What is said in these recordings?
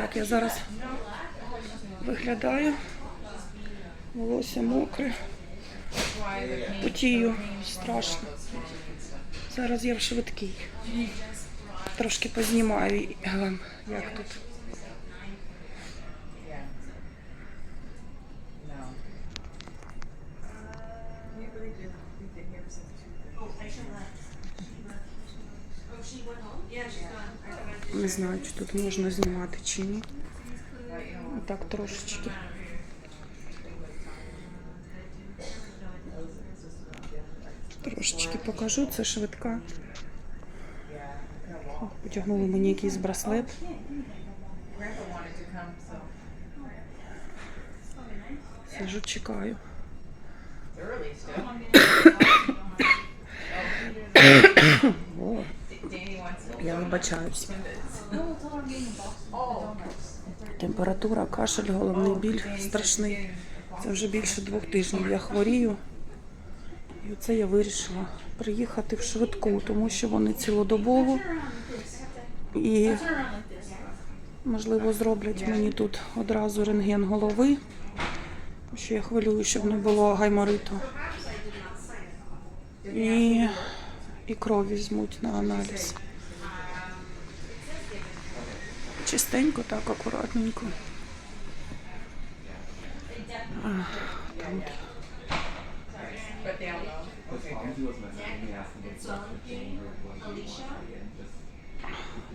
так я зараз виглядаю. Волосся мокре. Потію страшно. Зараз я в швидкій. Трошки познімаю вам, як тут. Знаю, чи тут можна знімати чи ні. Отак трошечки. Трошечки покажу, це швидка. Потягнули мені якийсь браслет. Сижу, чекаю. О, я вибачаюсь. Температура, кашель, головний біль страшний. Це вже більше двох тижнів я хворію. І оце я вирішила приїхати в швидку, тому що вони цілодобово і, можливо, зроблять мені тут одразу рентген голови. Що я хвилюю, щоб не було гаймориту. І, і кров візьмуть на аналіз. Чистенько, так, акуратненько. Там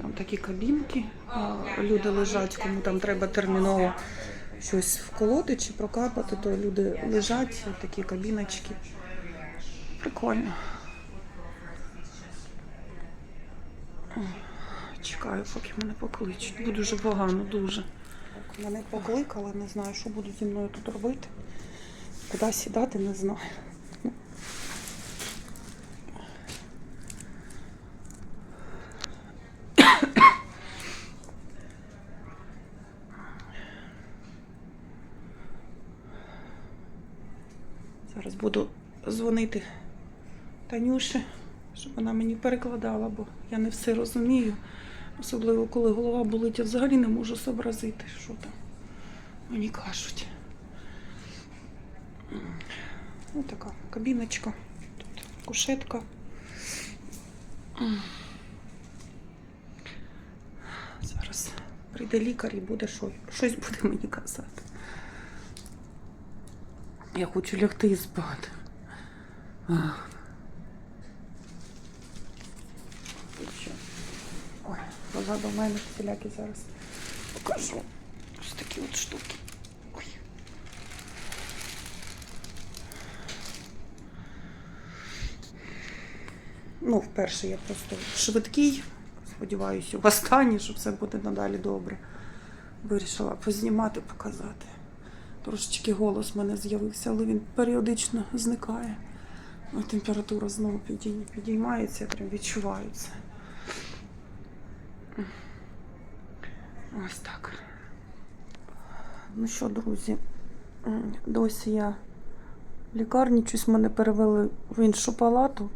Там такі кабінки, люди лежать, кому там треба терміново щось вколоти чи прокапати, то люди лежать, такі кабіночки. Прикольно. О, Чекаю, поки мене покличуть. Буде дуже погано, дуже. Мене покликали, не знаю, що будуть зі мною тут робити. Куди сідати, не знаю. Зараз буду дзвонити Танюші, щоб вона мені перекладала, бо я не все розумію. Особливо, коли голова болить, я взагалі не можу зобразити, що там мені кажуть. Ось така кабіночка, тут кушетка. Зараз прийде лікар і буде що, щось буде мені казати. Я хочу лягти і спати. Ах. Тут що? Позаду мене всілякі зараз покажу. Ось такі от штуки. Ой. Ну, вперше я просто швидкий. Сподіваюся, в останній, що все буде надалі добре. Вирішила познімати, показати. Трошечки голос в мене з'явився, але він періодично зникає. Температура знову підіймається, я прям відчуваю це. Ось так. Ну що, друзі, досі я в лікарні, щось мене перевели в іншу палату.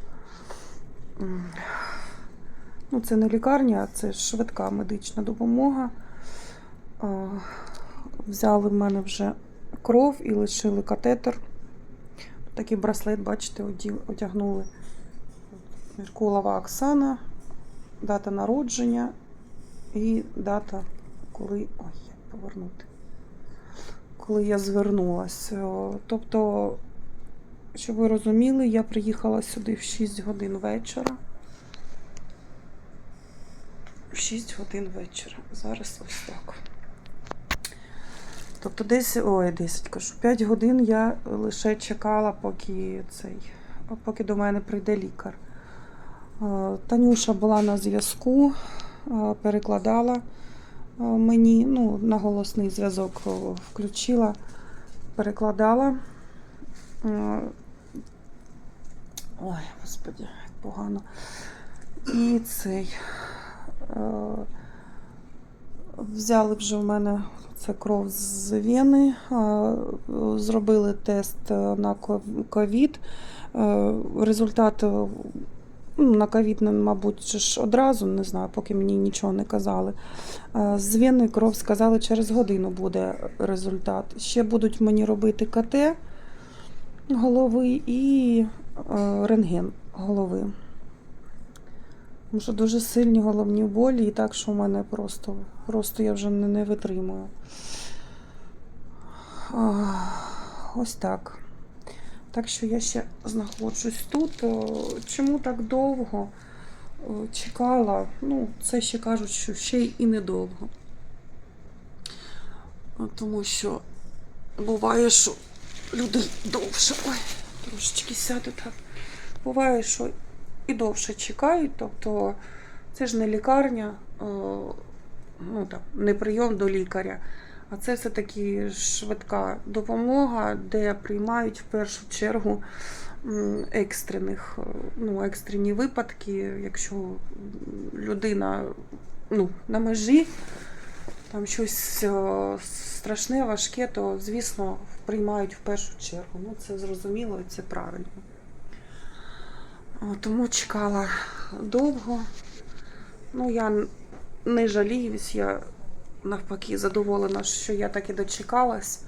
Ну, це не лікарня, а це швидка медична допомога. Взяли в мене вже кров і лишили катетер. Такий браслет, бачите, одягнули. Меркулова Оксана, дата народження і дата, коли. Ой, як повернути. Коли я звернулася. Тобто, щоб ви розуміли, я приїхала сюди в 6 годин вечора. В 6 годин вечора. Зараз ось так. Тобто десь, ой, 10 кажу, 5 годин я лише чекала, поки цей, поки до мене прийде лікар. Е, Танюша була на зв'язку, перекладала е, мені, ну, на голосний зв'язок е, включила, перекладала. Е, Ой, господи, як погано. І цей. е, Взяли вже в мене це кров з вени, е, зробили тест на ковід. Е, Результат е, на ковід, мабуть, ж одразу, не знаю, поки мені нічого не казали. Е, З вени кров сказали, через годину буде результат. Ще будуть мені робити КТ голови і е, рентген голови. Тому що дуже сильні головні болі, і так, що в мене просто, просто я вже не витримую. Ось так. Так що я ще знаходжусь тут. Е, Чому так довго е, чекала? Ну, це ще кажуть, що ще і недовго. Е, Тому що буває, що люди довше. Ой, трошечки сяду так. Буває, що і довше чекають. Тобто це ж не лікарня, ну так, не прийом до лікаря. А це все-таки швидка допомога, де приймають в першу чергу екстрених, е, ну, екстрені випадки, якщо людина ну, на межі, там щось е, страшне, важке, то, звісно, приймають в першу чергу. Ну, це зрозуміло і це правильно. Тому чекала довго. Ну, я не жаліюсь, я навпаки задоволена, що я так і дочекалась,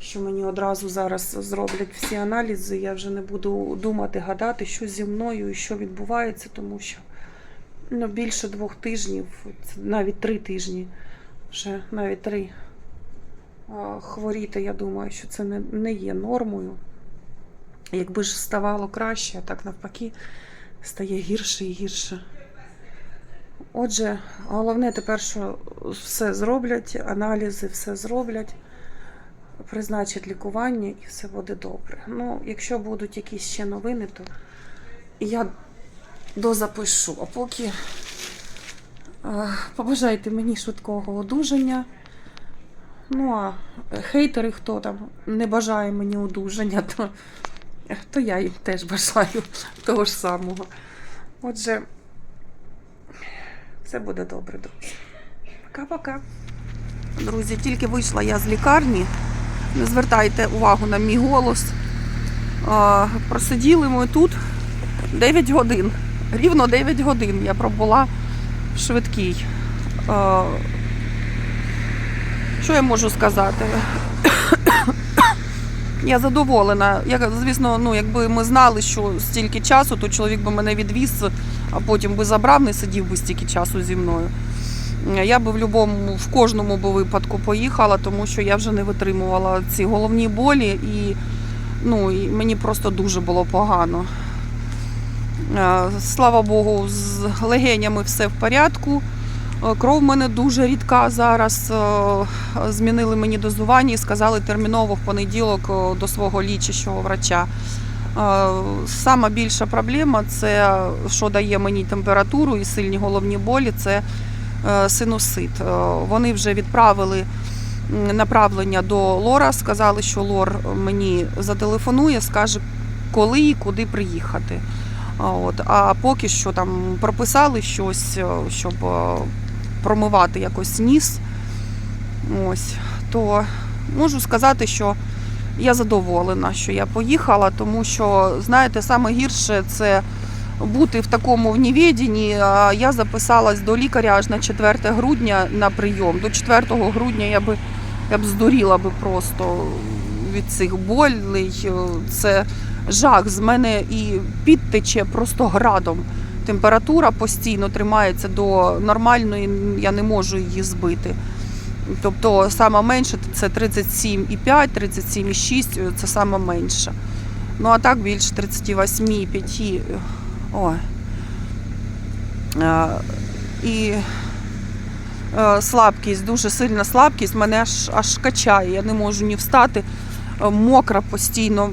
що мені одразу зараз зроблять всі аналізи. Я вже не буду думати, гадати, що зі мною і що відбувається, тому що ну, більше двох тижнів, навіть три тижні, вже навіть три хворіти, я думаю, що це не, не є нормою. Якби ж ставало краще, а так навпаки стає гірше і гірше. Отже, головне тепер, що все зроблять, аналізи все зроблять, призначать лікування і все буде добре. Ну, якщо будуть якісь ще новини, то я дозапишу. А поки е, побажайте мені швидкого одужання. Ну а хейтери, хто там не бажає мені одужання, то, то я їм теж бажаю того ж самого. Отже, все буде добре, друзі. Пока-пока. Друзі, тільки вийшла я з лікарні. Не звертайте увагу на мій голос. Просиділи ми тут 9 годин. Рівно 9 годин я пробула в швидкій. Що я можу сказати? Я задоволена. Я, звісно, ну, якби ми знали, що стільки часу, то чоловік би мене відвіз, а потім би забрав, не сидів би стільки часу зі мною. Я би в любому, в кожному би випадку поїхала, тому що я вже не витримувала ці головні болі, і, ну, і мені просто дуже було погано. Е, Слава Богу, з легенями все в порядку. Е, Кров в мене дуже рідка зараз. Е, Змінили мені дозування і сказали терміново в понеділок е, до свого лічащого врача. Сама більша проблема це що дає мені температуру і сильні головні болі. Це синусит. Вони вже відправили направлення до лора. Сказали, що лор мені зателефонує, скаже, коли і куди приїхати. От, а поки що там прописали щось, щоб промивати якось ніс. Ось, то можу сказати, що я задоволена, що я поїхала, тому що, знаєте, саме гірше це бути в такому невіденні. Я записалась до лікаря аж на 4 грудня на прийом. До 4 грудня я би я б здуріла би просто від цих болей. Це жах. З мене і підтече просто градом. Температура постійно тримається до нормальної, я не можу її збити. Тобто саме менше це 37,5, 37,6 це саме менше. Ну а так більше 38,5. Ой. Е, І е, слабкість, дуже сильна слабкість, мене аж, аж качає, я не можу ні встати. Е, Мокра постійно.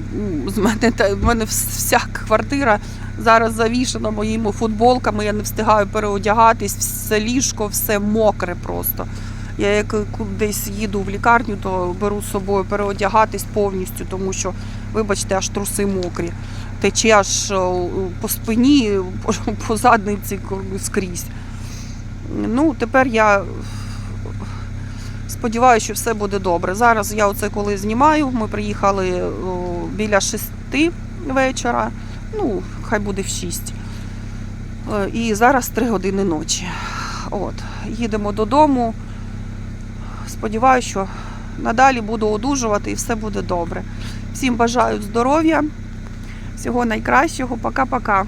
З мене, та- в мене вся квартира зараз завішена моїми футболками, я не встигаю переодягатись, все ліжко, все мокре просто. Я як кудись їду в лікарню, то беру з собою переодягатись повністю, тому що, вибачте, аж труси мокрі. Тече аж по спині, по задниці скрізь. Ну, тепер я сподіваюся, що все буде добре. Зараз я оце коли знімаю, ми приїхали біля шести вечора, ну, хай буде в шість. Е, І зараз 3 години ночі. От. Їдемо додому. Сподіваюся, що надалі буду одужувати і все буде добре. Всім бажаю здоров'я, всього найкращого. Пока-пока.